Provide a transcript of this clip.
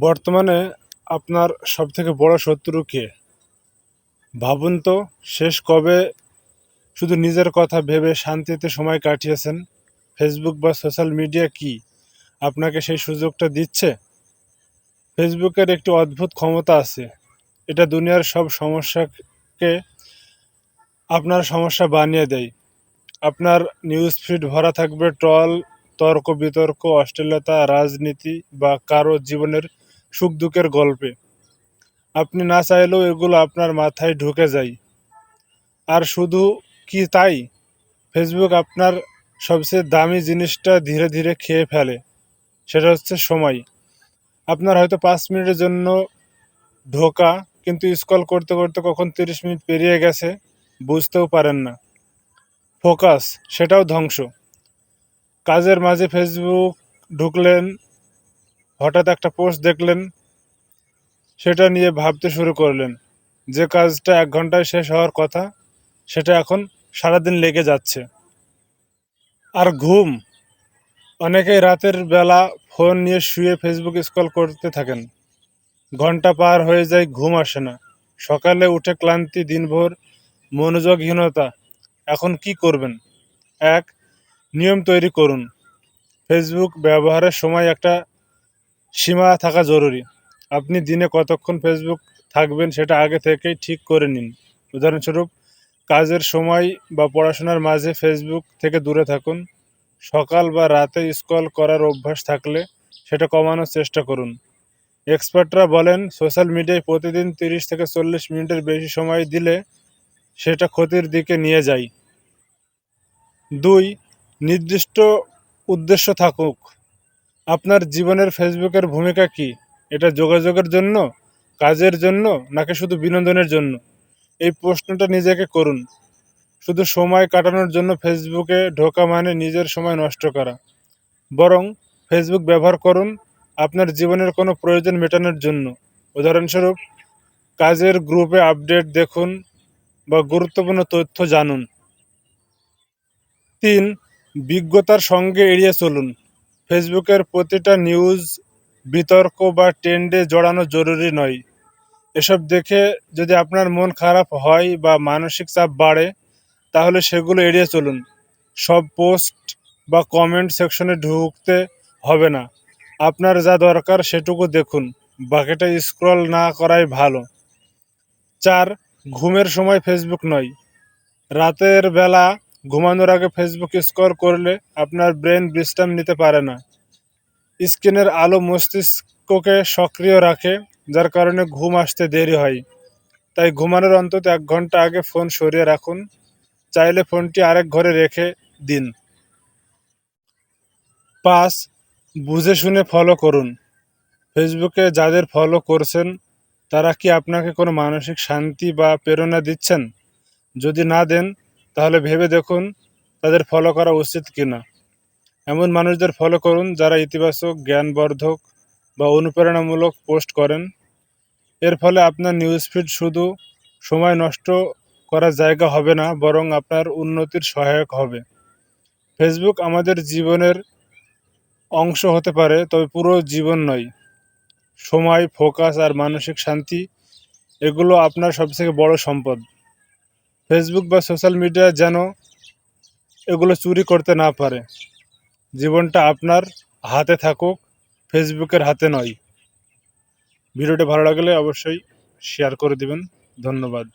বর্তমানে আপনার সবথেকে বড় শত্রু কে? ভাবুন তো, শেষ কবে শুধু নিজের কথা ভেবে শান্তিতে সময় কাটিয়েছেন? ফেসবুক বা সোশ্যাল মিডিয়া কি আপনাকে সেই সুযোগটা দিচ্ছে? ফেসবুকের একটি অদ্ভুত ক্ষমতা আছে। এটা দুনিয়ার সব সমস্যাকে আপনার সমস্যা বানিয়ে দেয়। আপনার নিউজ ফিড ভরা থাকবে ট্রল, তর্ক বিতর্ক, অশ্লীলতা, রাজনীতি বা কারও জীবনের সুখ দুঃখের গল্পে। আপনি না চাইলেও এগুলো আপনার মাথায় ঢুকে যায়। আর শুধু কি তাই? ফেসবুক আপনার সবচেয়ে দামি জিনিসটা ধীরে ধীরে খেয়ে ফেলে। সেটা হচ্ছে সময়। আপনার হয়তো পাঁচ মিনিটের জন্য ঢোকা, কিন্তু স্ক্রল করতে করতে কখন তিরিশ মিনিট পেরিয়ে গেছে, বুঝতেও পারেন না। ফোকাস সেটাও ধ্বংস। কাজের মাঝে ফেসবুক ঢুকলেন হঠাৎ একটা পোস্ট দেখলেন, সেটা নিয়ে ভাবতে শুরু করলেন, যে কাজটা এক ঘন্টায় শেষ হওয়ার কথা, সেটা এখন সারাদিন লেগে যাচ্ছে। আর ঘুম। অনেকেই রাতের বেলা ফোন নিয়ে শুয়ে ফেসবুক স্ক্রল করতে থাকেন। ঘণ্টা পার হয়ে যায়, ঘুম আসে না। সকালে উঠে ক্লান্তি, দিনভর মনোযোগহীনতা। এখন কি করবেন? এক, নিয়ম তৈরি করুন। ফেসবুক ব্যবহারের সময় একটা সীমা থাকা জরুরি। আপনি দিনে কতক্ষণ ফেসবুক থাকবেন সেটা আগে থেকেই ঠিক করে নিন। উদাহরণস্বরূপ, কাজের সময় বা পড়াশোনার মাঝে ফেসবুক থেকে দূরে থাকুন। সকাল বা রাতে স্ক্রল করার অভ্যাস থাকলে সেটা কমানোর চেষ্টা করুন। এক্সপার্টরা বলেন সোশ্যাল মিডিয়ায় প্রতিদিন তিরিশ থেকে চল্লিশ মিনিটের বেশি সময় দিলে সেটা ক্ষতির দিকে নিয়ে যায়। দুই, নির্দিষ্ট উদ্দেশ্য থাকুক। আপনার জীবনের ফেসবুকের ভূমিকা কি? এটা যোগাযোগের জন্য, কাজের জন্য, নাকি শুধু বিনোদনের জন্য? এই প্রশ্নটা নিজেকে করুন। শুধু সময় কাটানোর জন্য ফেসবুকে ঢোকা মানে নিজের সময় নষ্ট করা। বরং ফেসবুক ব্যবহার করুন আপনার জীবনের কোনো প্রয়োজন মেটানোর জন্য। উদাহরণস্বরূপ, কাজের গ্রুপে আপডেট দেখুন বা গুরুত্বপূর্ণ তথ্য জানুন। তিন, বিজ্ঞতার সঙ্গে এড়িয়ে চলুন। ফেসবুকের প্রতিটা নিউজ, বিতর্ক বা ট্রেন্ডে জড়ানো জরুরি নয়। এসব দেখে যদি আপনার মন খারাপ হয় বা মানসিক চাপ বাড়ে, তাহলে সেগুলো এড়িয়ে চলুন। সব পোস্ট বা কমেন্ট সেকশনে ঢুকতে হবে না। আপনার যা দরকার সেটুকু দেখুন। বাকিটা স্ক্রল না করাই ভালো। চার, ঘুমের সময় ফেসবুক নয়। রাতের বেলা ঘুমানোর আগে ফেসবুক স্ক্রল করলে আপনার ব্রেন বিশ্রাম নিতে পারে না। স্ক্রিনের আলো মস্তিষ্ককে সক্রিয় রাখে, যার কারণে ঘুম আসতে দেরি হয়। তাই ঘুমানোর অন্তত এক ঘণ্টা আগে ফোন সরিয়ে রাখুন। চাইলে ফোনটি আরেক ঘরে রেখে দিন। পাঁচ, বুঝে শুনে ফলো করুন। ফেসবুকে যাদের ফলো করছেন, তারা কি আপনাকে কোনো মানসিক শান্তি বা প্রেরণা দিচ্ছেন? যদি না দেন তাহলে ভেবে দেখুন তাদের ফলো করা উচিত কিনা। এমন মানুষদের ফলো করুন যারা ইতিবাচক, জ্ঞানবর্ধক বা অনুপ্রেরণামূলক পোস্ট করেন। এর ফলে আপনার নিউজ ফিড শুধু সময় নষ্ট করার জায়গা হবে না, বরং আপনার উন্নতির সহায়ক হবে। ফেসবুক আমাদের জীবনের অংশ হতে পারে, তবে পুরো জীবন নয়। সময় ফোকাস আর মানসিক শান্তি, এগুলো আপনার সবথেকে বড় সম্পদ। ফেসবুক বা সোশ্যাল মিডিয়া যেন এগুলো চুরি করতে না পারে। জীবনটা আপনার হাতে থাকুক ফেসবুকের হাতে নয়। ভিডিওটি ভালো লাগলে অবশ্যই শেয়ার করে দিবেন। ধন্যবাদ।